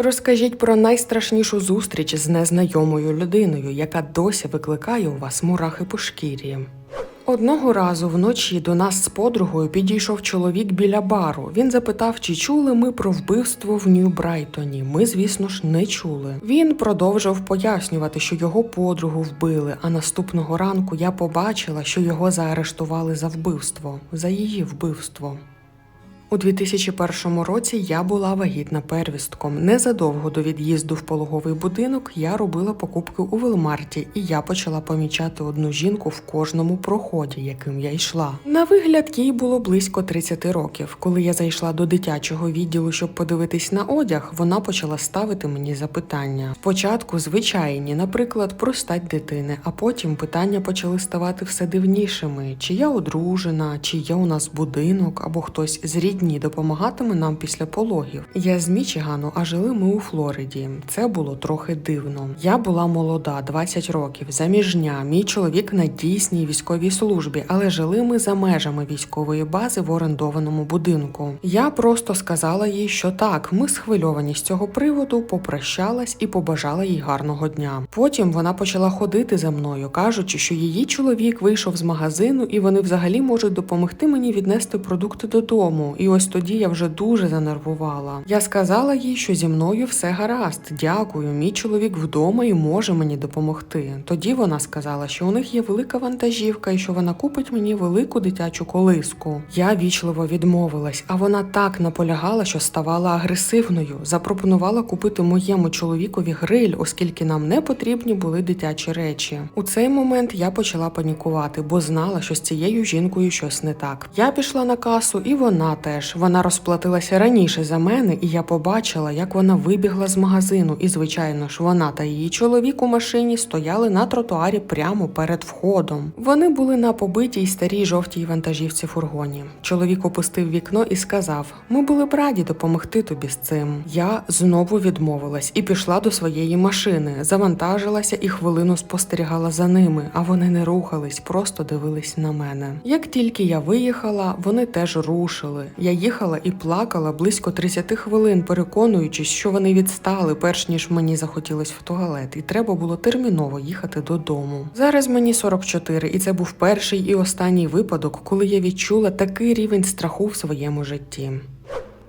Розкажіть про найстрашнішу зустріч з незнайомою людиною, яка досі викликає у вас мурахи по шкірі. Одного разу вночі до нас з подругою підійшов чоловік біля бару. Він запитав, чи чули ми про вбивство в Нью-Брайтоні. Ми, звісно ж, не чули. Він продовжив пояснювати, що його подругу вбили. А наступного ранку я побачила, що його заарештували за вбивство, за її вбивство. У 2001 році я була вагітна первістком. Незадовго до від'їзду в пологовий будинок я робила покупки у Велмарті, і я почала помічати одну жінку в кожному проході, яким я йшла. На вигляд їй було близько 30 років. Коли я зайшла до дитячого відділу, щоб подивитись на одяг, вона почала ставити мені запитання. Спочатку звичайні, наприклад, про стать дитини, а потім питання почали ставати все дивнішими: чи я одружена, чи є у нас будинок, або хтось з рідні допомагатиме нам після пологів. Я з Мічигану, а жили ми у Флориді. Це було трохи дивно. Я була молода, 20 років, заміжня. Мій чоловік на дійсній військовій службі, але жили ми за межами військової бази в орендованому будинку. Я просто сказала їй, що так, ми схвильовані з цього приводу, попрощалась і побажала їй гарного дня. Потім вона почала ходити за мною, кажучи, що її чоловік вийшов з магазину і вони взагалі можуть допомогти мені віднести продукти додому. І ось тоді я вже дуже занервувала. Я сказала їй, що зі мною все гаразд. Дякую, мій чоловік вдома і може мені допомогти. Тоді вона сказала, що у них є велика вантажівка і що вона купить мені велику дитячу колиску. Я вічливо відмовилась, а вона так наполягала, що ставала агресивною. Запропонувала купити моєму чоловікові гриль, оскільки нам не потрібні були дитячі речі. У цей момент я почала панікувати, бо знала, що з цією жінкою щось не так. Я пішла на касу, і вона теж. Вона розплатилася раніше за мене, і я побачила, як вона вибігла з магазину. І, звичайно ж, вона та її чоловік у машині стояли на тротуарі прямо перед входом. Вони були на побитій старій жовтій вантажівці фургоні. Чоловік опустив вікно і сказав: Ми були б раді допомогти тобі з цим. Я знову відмовилась і пішла до своєї машини, завантажилася і хвилину спостерігала за ними, а вони не рухались, просто дивились на мене. Як тільки я виїхала, вони теж рушили. Я їхала і плакала близько 30 хвилин, переконуючись, що вони відстали, перш ніж мені захотілось в туалет, і треба було терміново їхати додому. Зараз мені 44, і це був перший і останній випадок, коли я відчула такий рівень страху в своєму житті.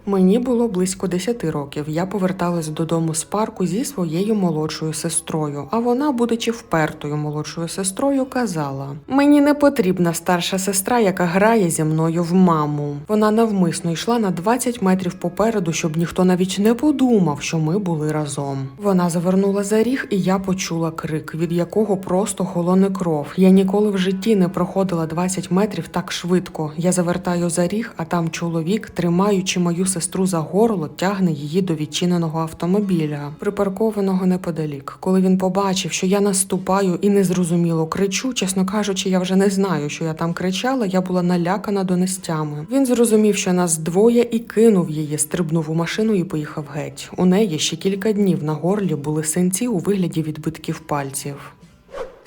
Мені було близько 10 років. Я поверталась додому з парку зі своєю молодшою сестрою. А вона, будучи впертою молодшою сестрою, казала: Мені не потрібна старша сестра, яка грає зі мною в маму. Вона навмисно йшла на 20 метрів попереду, щоб ніхто навіть не подумав, що ми були разом. Вона завернула за ріг, і я почула крик, від якого просто холоне кров. Я ніколи в житті не проходила 20 метрів так швидко. Я завертаю за ріг, а там чоловік, тримаючи мою сестру за горло, тягне її до відчиненого автомобіля, припаркованого неподалік. Коли він побачив, що я наступаю і незрозуміло кричу, чесно кажучи, я вже не знаю, що я там кричала. Я була налякана до нестями. Він зрозумів, що нас двоє, і кинув її, стрибнув у машину і поїхав геть. У неї ще кілька днів на горлі були синці у вигляді відбитків пальців.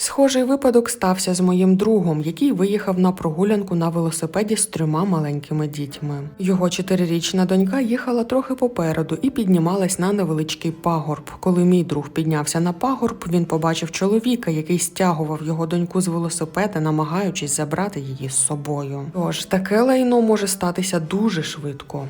Схожий випадок стався з моїм другом, який виїхав на прогулянку на велосипеді з трьома маленькими дітьми. Його чотирирічна донька їхала трохи попереду і піднімалась на невеличкий пагорб. Коли мій друг піднявся на пагорб, він побачив чоловіка, який стягував його доньку з велосипеда, намагаючись забрати її з собою. Тож таке лайно може статися дуже швидко.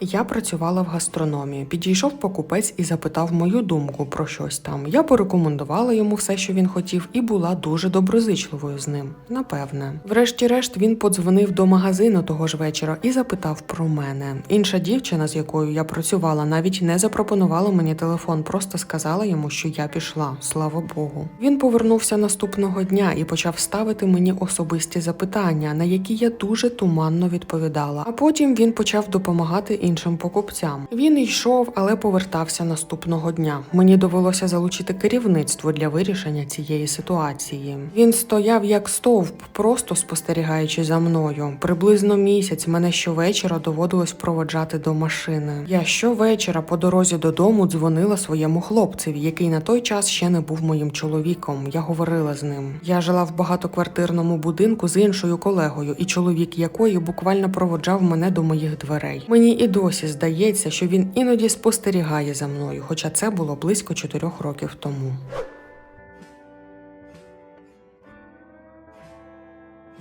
Я працювала в гастрономії. Підійшов покупець і запитав мою думку про щось там. Я порекомендувала йому все, що він хотів, і була дуже доброзичливою з ним. Напевне. Врешті-решт він подзвонив до магазину того ж вечора і запитав про мене. Інша дівчина, з якою я працювала, навіть не запропонувала мені телефон, просто сказала йому, що я пішла. Слава Богу. Він повернувся наступного дня і почав ставити мені особисті запитання, на які я дуже туманно відповідала. А потім він почав допомагати іншим покупцям. Він йшов, але повертався наступного дня. Мені довелося залучити керівництво для вирішення цієї ситуації. Він стояв як стовп, просто спостерігаючи за мною. Приблизно місяць мене щовечора доводилось проводжати до машини. Я щовечора по дорозі додому дзвонила своєму хлопцеві, який на той час ще не був моїм чоловіком. Я говорила з ним. Я жила в багатоквартирному будинку з іншою колегою, і чоловік якої буквально проводжав мене до моїх дверей. Мені і досі здається, що він іноді спостерігає за мною, хоча це було близько чотирьох років тому.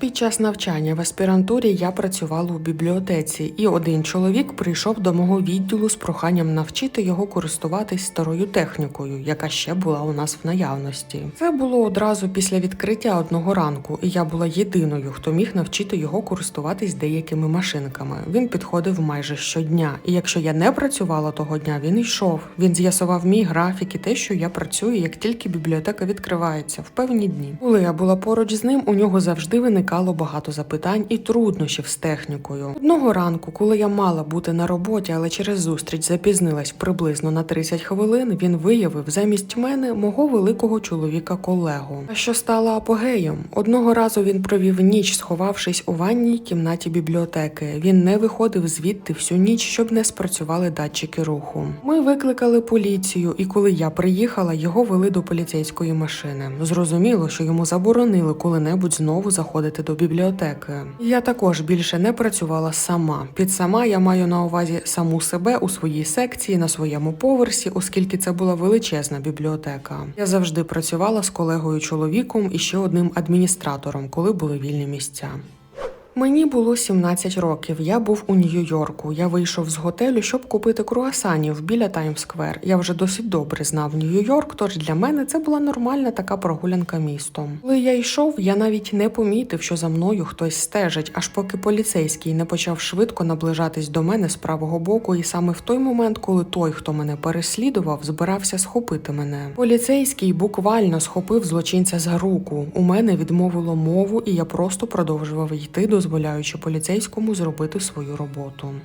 Під час навчання в аспірантурі я працювала у бібліотеці, і один чоловік прийшов до мого відділу з проханням навчити його користуватись старою технікою, яка ще була у нас в наявності. Це було одразу після відкриття одного ранку, і я була єдиною, хто міг навчити його користуватись деякими машинками. Він підходив майже щодня, і якщо я не працювала того дня, він йшов. Він з'ясував мій графік і те, що я працюю, як тільки бібліотека відкривається в певні дні. Коли я була поруч з ним, у нього завжди виникало багато запитань і труднощів з технікою. Одного ранку, коли я мала бути на роботі, але через зустріч запізнилась приблизно на 30 хвилин, він виявив замість мене мого великого чоловіка колегу. А що стало апогеєм? Одного разу він провів ніч, сховавшись у ванній кімнаті бібліотеки. Він не виходив звідти всю ніч, щоб не спрацювали датчики руху. Ми викликали поліцію, і коли я приїхала, його вели до поліцейської машини. Зрозуміло, що йому заборонили коли-небудь знову заходити до бібліотеки. Я також більше не працювала сама. Під сама я маю на увазі саму себе у своїй секції на своєму поверсі, оскільки це була величезна бібліотека. Я завжди працювала з колегою чоловіком і ще одним адміністратором, коли були вільні місця. Мені було 17 років. Я був у Нью-Йорку. Я вийшов з готелю, щоб купити круасанів біля Таймс-сквер. Я вже досить добре знав Нью-Йорк, тож для мене це була нормальна така прогулянка містом. Коли я йшов, я навіть не помітив, що за мною хтось стежить, аж поки поліцейський не почав швидко наближатись до мене з правого боку, і саме в той момент, коли той, хто мене переслідував, збирався схопити мене. Поліцейський буквально схопив злочинця за руку. У мене відмовило мову, і я просто продовжував йти, дозволяючи поліцейському зробити свою роботу.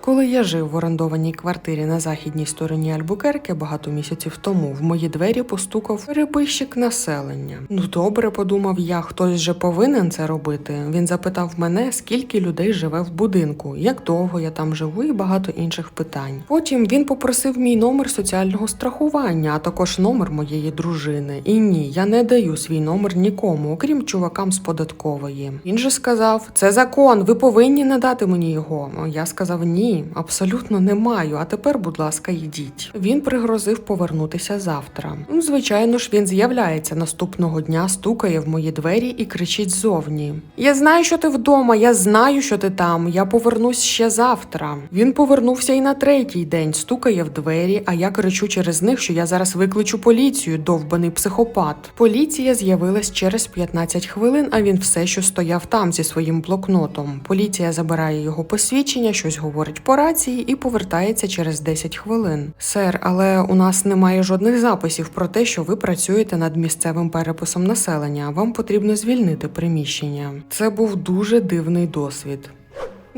Коли я жив в орендованій квартирі на західній стороні Альбукерки багато місяців тому, в мої двері постукав переписчик населення. Ну добре, подумав я, хтось же повинен це робити. Він запитав мене, скільки людей живе в будинку, як довго я там живу, і багато інших питань. Потім він попросив мій номер соціального страхування, а також номер моєї дружини. І ні, я не даю свій номер нікому, окрім чувакам з податкової. Він же сказав: це закон, ви повинні надати мені його. Я сказав ні. Абсолютно не маю. А тепер, будь ласка, йдіть. Він пригрозив повернутися завтра. Ну, звичайно ж, він з'являється наступного дня, стукає в мої двері і кричить ззовні: Я знаю, що ти вдома, я знаю, що ти там. Я повернусь ще завтра. Він повернувся і на третій день, стукає в двері, а я кричу через них, що я зараз викличу поліцію, довбаний психопат. Поліція з'явилась через 15 хвилин, а він все, що стояв там зі своїм блокнотом. Поліція забирає його посвідчення, щось говорить по рації і повертається через 10 хвилин. Сер, але у нас немає жодних записів про те, що ви працюєте над місцевим переписом населення. Вам потрібно звільнити приміщення. Це був дуже дивний досвід.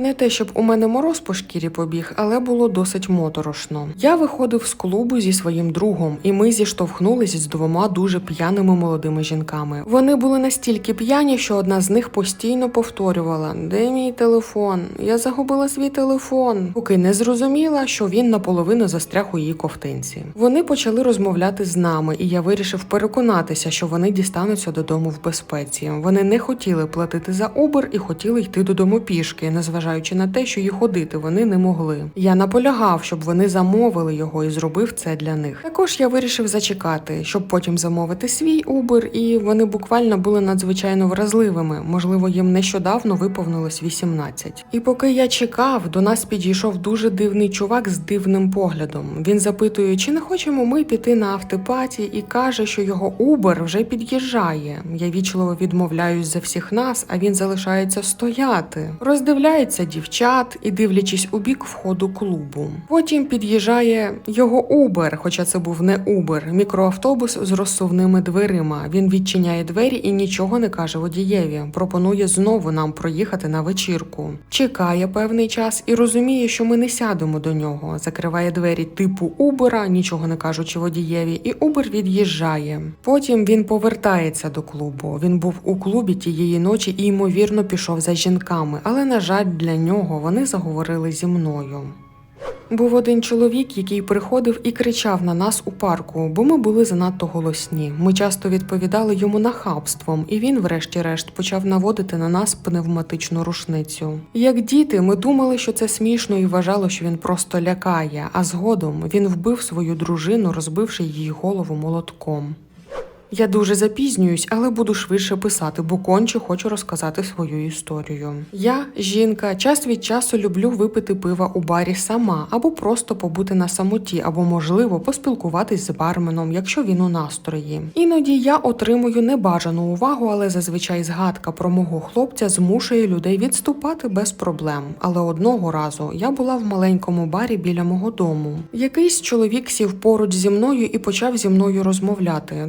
Не те, щоб у мене мороз по шкірі побіг, але було досить моторошно. Я виходив з клубу зі своїм другом, і ми зіштовхнулись з двома дуже п'яними молодими жінками. Вони були настільки п'яні, що одна з них постійно повторювала: Де мій телефон? Я загубила свій телефон, поки не зрозуміла, що він наполовину застряг у її ковтинці. Вони почали розмовляти з нами, і я вирішив переконатися, що вони дістануться додому в безпеці. Вони не хотіли платити за Uber і хотіли йти додому пішки, незважаючи на те, що і ходити вони не могли. Я наполягав, щоб вони замовили його і зробив це для них. Також я вирішив зачекати, щоб потім замовити свій Uber, і вони буквально були надзвичайно вразливими. Можливо, їм нещодавно виповнилось 18. І поки я чекав, до нас підійшов дуже дивний чувак з дивним поглядом. Він запитує, чи не хочемо ми піти на автопаті, і каже, що його Uber вже під'їжджає. Я вічливо відмовляюсь за всіх нас, а він залишається стояти. Роздивляється дівчат і дивлячись у бік входу клубу. Потім під'їжджає його Uber, хоча це був не Uber, мікроавтобус з розсувними дверима. Він відчиняє двері і нічого не каже водієві. Пропонує знову нам проїхати на вечірку. Чекає певний час і розуміє, що ми не сядемо до нього. Закриває двері типу Uber, нічого не кажучи водієві, і Uber від'їжджає. Потім він повертається до клубу. Він був у клубі тієї ночі і ймовірно пішов за жінками, але на жаль, для нього вони заговорили зі мною. Був один чоловік, який приходив і кричав на нас у парку, бо ми були занадто голосні. Ми часто відповідали йому нахабством, і він, врешті-решт, почав наводити на нас пневматичну рушницю. Як діти, ми думали, що це смішно і вважали, що він просто лякає. А згодом він вбив свою дружину, розбивши її голову молотком. Я дуже запізнююсь, але буду швидше писати, бо конче хочу розказати свою історію. Я, жінка, час від часу люблю випити пива у барі сама, або просто побути на самоті, або, можливо, поспілкуватись з барменом, якщо він у настрої. Іноді я отримую небажану увагу, але зазвичай згадка про мого хлопця змушує людей відступати без проблем. Але одного разу я була в маленькому барі біля мого дому. Якийсь чоловік сів поруч зі мною і почав зі мною розмовляти.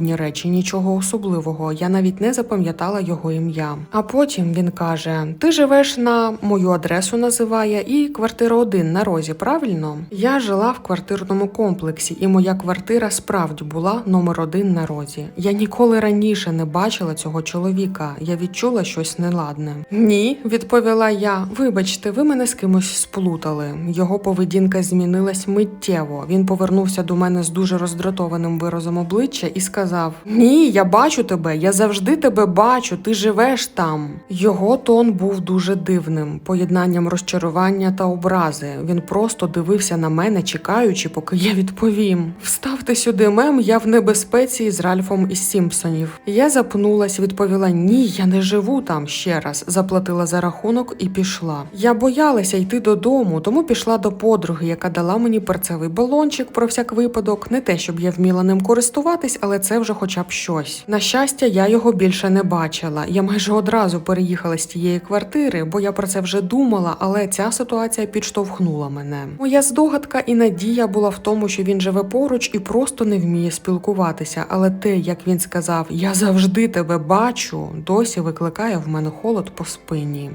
Дружелюбні речі, нічого особливого. Я навіть не запам'ятала його ім'я. А потім він каже: Ти живеш на мою адресу, називає, і квартира 1 на розі, правильно? Я жила в квартирному комплексі, і моя квартира справді була номер один на розі. Я ніколи раніше не бачила цього чоловіка. Я відчула щось неладне. Ні, відповіла я. Вибачте, ви мене з кимось сплутали. Його поведінка змінилась миттєво. Він повернувся до мене з дуже роздратованим виразом обличчя і сказав: Ні, я бачу тебе, я завжди тебе бачу, ти живеш там. Його тон був дуже дивним, поєднанням розчарування та образи. Він просто дивився на мене, чекаючи, поки я відповім. Вставте сюди мем, я в небезпеці з Ральфом із Сімпсонів. Я запнулась, відповіла: Ні, я не живу там ще раз. Заплатила за рахунок і пішла. Я боялася йти додому, тому пішла до подруги, яка дала мені перцевий балончик про всяк випадок. Не те, щоб я вміла ним користуватись, але це вже хоча б щось. На щастя, я його більше не бачила. Я майже одразу переїхала з тієї квартири, бо я про це вже думала, але ця ситуація підштовхнула мене. Моя здогадка і надія була в тому, що він живе поруч і просто не вміє спілкуватися. Але те, як він сказав, я завжди тебе бачу, досі викликає в мене холод по спині.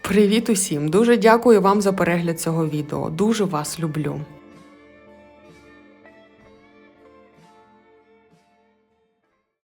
Привіт усім! Дуже дякую вам за перегляд цього відео. Дуже вас люблю.